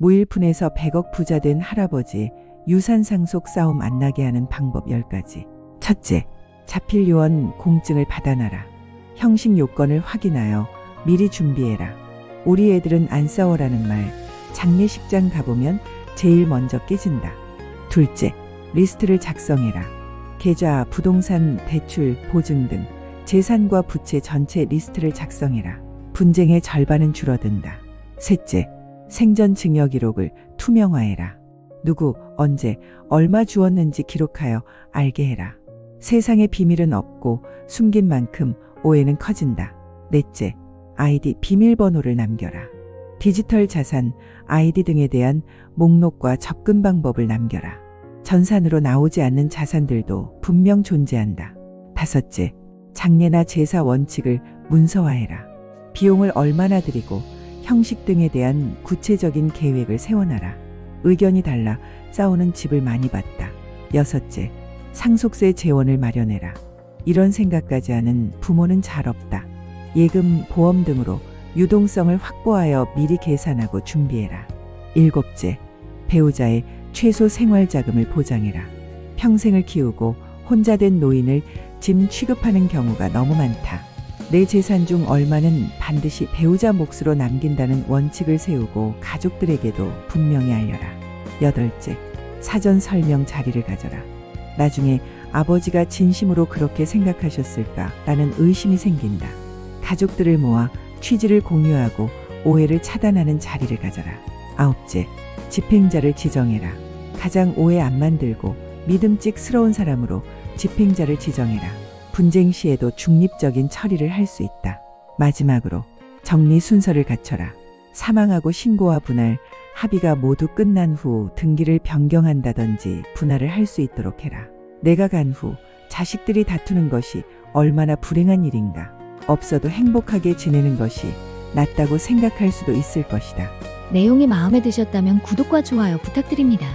무일푼에서 100억 부자 된 할아버지 유산 상속 싸움 안 나게 하는 방법 10가지. 첫째, 자필 요원 공증을 받아놔라. 형식 요건을 확인하여 미리 준비해라. 우리 애들은 안 싸워라는 말 장례식장 가보면 제일 먼저 깨진다. 둘째, 리스트를 작성해라. 계좌, 부동산, 대출, 보증 등 재산과 부채 전체 리스트를 작성해라. 분쟁의 절반은 줄어든다. 셋째, 생전 증여 기록을 투명화해라. 누구, 언제, 얼마 주었는지 기록하여 알게 해라. 세상에 비밀은 없고 숨긴 만큼 오해는 커진다. 넷째, 아이디 비밀번호를 남겨라. 디지털 자산, 아이디 등에 대한 목록과 접근 방법을 남겨라. 전산으로 나오지 않는 자산들도 분명 존재한다. 다섯째, 장례나 제사 원칙을 문서화해라. 비용을 얼마나 들이고 형식 등에 대한 구체적인 계획을 세워놔라. 의견이 달라 싸우는 집을 많이 봤다. 여섯째, 상속세 재원을 마련해라. 이런 생각까지 하는 부모는 잘 없다. 예금, 보험 등으로 유동성을 확보하여 미리 계산하고 준비해라. 일곱째, 배우자의 최소 생활 자금을 보장해라. 평생을 키우고 혼자 된 노인을 짐 취급하는 경우가 너무 많다. 내 재산 중 얼마는 반드시 배우자 몫으로 남긴다는 원칙을 세우고 가족들에게도 분명히 알려라. 여덟째, 사전 설명 자리를 가져라. 나중에 아버지가 진심으로 그렇게 생각하셨을까라는 의심이 생긴다. 가족들을 모아 취지를 공유하고 오해를 차단하는 자리를 가져라. 아홉째, 집행자를 지정해라. 가장 오해 안 만들고 믿음직스러운 사람으로 집행자를 지정해라. 분쟁 시에도 중립적인 처리를 할 수 있다. 마지막으로 정리 순서를 갖춰라. 사망하고 신고와 분할, 합의가 모두 끝난 후 등기를 변경한다든지 분할을 할 수 있도록 해라. 내가 간 후 자식들이 다투는 것이 얼마나 불행한 일인가. 없어도 행복하게 지내는 것이 낫다고 생각할 수도 있을 것이다. 내용이 마음에 드셨다면 구독과 좋아요 부탁드립니다.